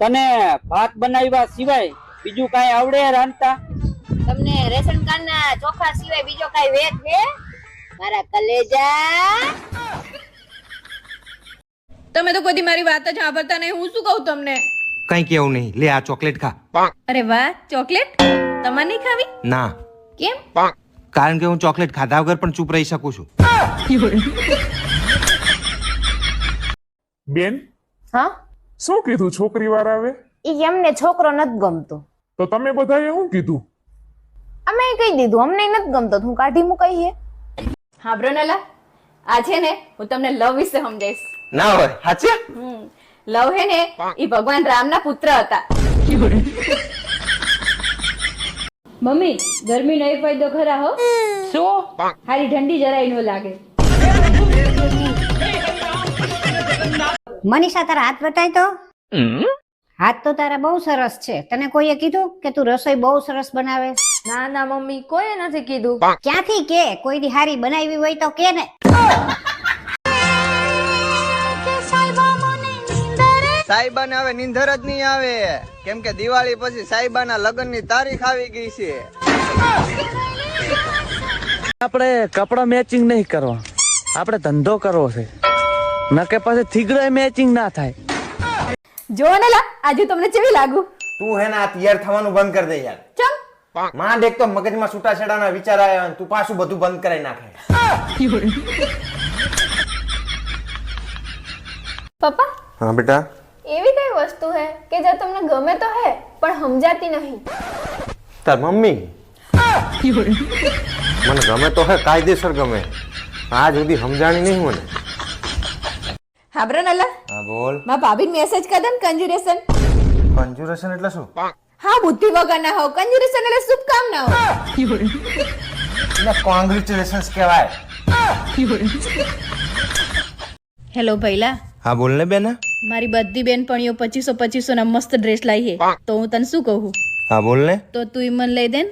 તને ભાત બનાવ્યા સિવાય બીજું કાંઈ આવડે રાંધતા? તમને રેશન કાર્ડ ના ચોખા સિવાય બીજો કઈ વેદ છે મારા કલેજા! તમે તો કોઈ મારી વાત જ સાંભળતા નહીં હું શું કહું તમને? કઈ કેવું નહીં લે આ ચોકલેટ ખા. અરે વાહ ચોકલેટ? તમારે નહીં ખાવી? ના. કેમ? કારણ કે હું ચોકલેટ ખાધા વગર પણ ચૂપ રહી શકું છું. બેન? હા? શું કીધું છોકરી વાર આવે ઈ એમને છોકરો નથી ગમતો. તો તમે બધાએ શું કીધું? અમે કહી દીધું અમને નથી ગમતો હું કાઢી મુકાઈ હે હા બ્રોનલા આજે ને હું તમને લવ વિશે સમજાઈશ. ના હોય સાચે? લવ હે ને એ ભગવાન રામના પુત્ર હતા. મમ્મી ગરમી નો એક ફાયદો ખરા હો? શું? હારી ઠંડી જરાય નો લાગે. મનીષા તારા હાથ બતાય તો? હાથ તો તારા બહુ સરસ છે. તને કોઈએ કીધું કે તું રસોઈ બહુ સરસ બનાવે? ના ના મમ્મી કોઈએ નથી કીધું. ક્યાંથી કે? કોઈ દી હારી બનાવી હોય તો કે ને. સાઈબાને હવે નીંદર જ નહીં આવે. કેમ કે દિવાળી પછી સાઈબાના લગ્નની તારીખ આવી ગઈ છે. આપણે કપડા મેચિંગ નહીં કરવા આપણે ધંધો કરવો છે. ન કે થીગડો થીગડે મેચિંગ ના થાય. જો ને લા આજે તમને કેવી લાગુ? તું હે ના તૈયાર થવાનું બંધ કરી દે યાર. ચમ. માં દેખ તો મગજમાં છૂટાછેડાના વિચાર આવ્યા તું પાછું બધું બંધ કરી નાખે. પપ્પા હા બેટા? એવી કઈ વસ્તુ હે કે જે તમને ગમે તો હે પણ સમજાતી નહીં? તાર મમ્મી? મને ગમે તો હે કાયદેસર ગમે. આજ સુધી સમજાણી નહીં મને હા બ્રોનલા હા બોલ. માં ભાભી મેસેજ કર દે ને કંજુરેશન કંજુરેશન એટલે શું? હા બુદ્ધિ વગર ના હો કંજુરેશન એટલે શુભ કામ ના હો એટલે કોંગ્રેચ્યુલેશન્સ કહેવાય. હેલો ભૈલા. હા બોલ ને બેન મારી બધી બેનપણીઓ પચીસો પચીસો ના મસ્ત ડ્રેસ લાવી હે તો હું તને શું કહું? હા બોલ ને. તો તું ઈ મને લઈ દે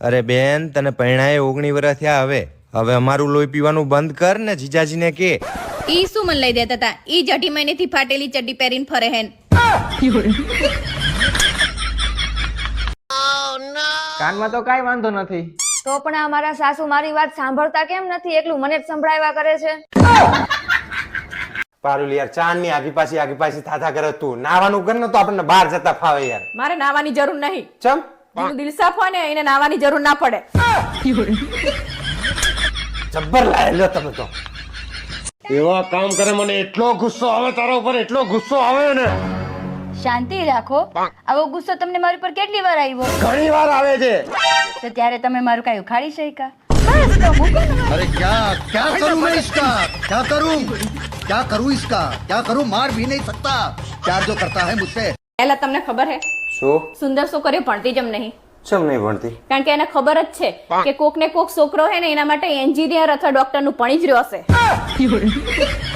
અરે બેન તને પરણાએ ઓગણી વર્ષ થયા હવે. હવે અમારું લોહી પીવાનું બંધ કર ને જીજાજીને કે. ઈ શું મન લઈ દેતા હતા ઈ જટી મહિનેથી ફાટેલી ચડ્ડી પહેરીને ફરે હેન. કાનમાં તો કાંઈ વાંધો નથી. તો પણ આ મારા સાસુ મારી વાત સાંભળતા કેમ નથી? એકલું મને જ સંભળાવ્યા કરે છે. પારુલ યાર ચાંદની આગી પાછી આગી પાછી થાથા કરે તું. નાવાનું કર ને તો આપણને બહાર જતા ફાવે યાર. મારે નાવાની જરૂર નહીં. ચમ? જેનું દિલ સાફ હોય ને એને નાવાની જરૂર ના પડે. જબ્બર લાયેલો તમે તો. એવા કામ કરે મને એટલો ગુસ્સો આવે તારા ઉપર એટલો ગુસ્સો આવે ને શાંતિ રાખો આવો ગુસ્સો તમને મારી પર કેટલી વાર આવ્યો ઘણી વાર આવે છે તો ત્યારે તમે મારું કઈ ઉખાડી શક્યા બસ તો મૂકો ને. अरे क्या क्या करूं मैं इसका क्या करूं क्या करूं इसका क्या करूं मार भी नहीं सकता प्यार जो करता है मुझसे પહેલા તમને ખબર હે શું સુંદર છોકરીઓ ભણતી જમ નહીં ચમ નહીં ભણતી? કારણ કે એને ખબર જ છે કે કોક ને કોક છોકરો હે ને એના માટે એન્જિનિયર અથવા ડોક્ટરનું ભણી જ રહ્યો હશે.